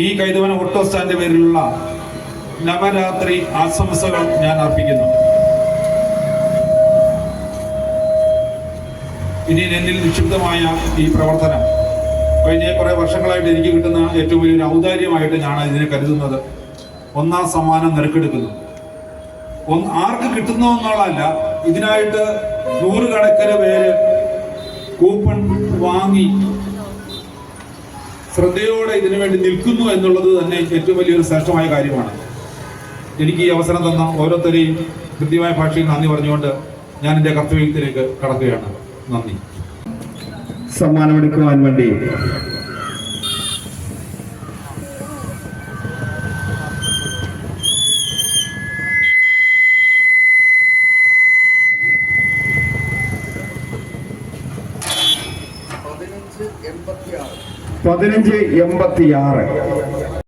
ഈ കൈതവന auto stand പേരിലുള്ള നവരാത്രി ആശംസകൾ ഞാൻ അർപ്പിക്കുന്നു. ഇനി എന്നിൽ നിക്ഷിപ്തമായ ഈ പ്രവർത്തനം. കഴിഞ്ഞ കുറേ വർഷങ്ങളായിട്ട് എനിക്ക് കിട്ടുന്ന ഏറ്റവും വലിയൊരു ഔദാര്യമായിട്ട് ഞാൻ ഇതിനെ കരുതുന്നത് ഒന്നാം സമ്മാനം നിരക്കെടുക്കുന്നു. ഒന്ന് ആർക്ക് കിട്ടുന്നു എന്നുള്ളതല്ല ഇതിനായിട്ട് നൂറുകണക്കിന് പേര് കൂപ്പൺ വാങ്ങി ശ്രദ്ധയോടെ ഇതിനു വേണ്ടി നിൽക്കുന്നു എന്നുള്ളത് തന്നെ ഏറ്റവും വലിയൊരു ശ്രേഷ്ഠമായ കാര്യമാണ്. എനിക്ക് ഈ അവസരം തന്ന ഓരോരുത്തരെയും കൃത്യമായ ഭാഷയിൽ നന്ദി പറഞ്ഞുകൊണ്ട് ഞാൻ എന്റെ കർത്തവ്യത്തിലേക്ക് കടക്കുകയാണ്. നന്ദി. സമ്മാനമെടുക്കുവാൻ വേണ്ടി പതിനഞ്ച് എൺപത്തി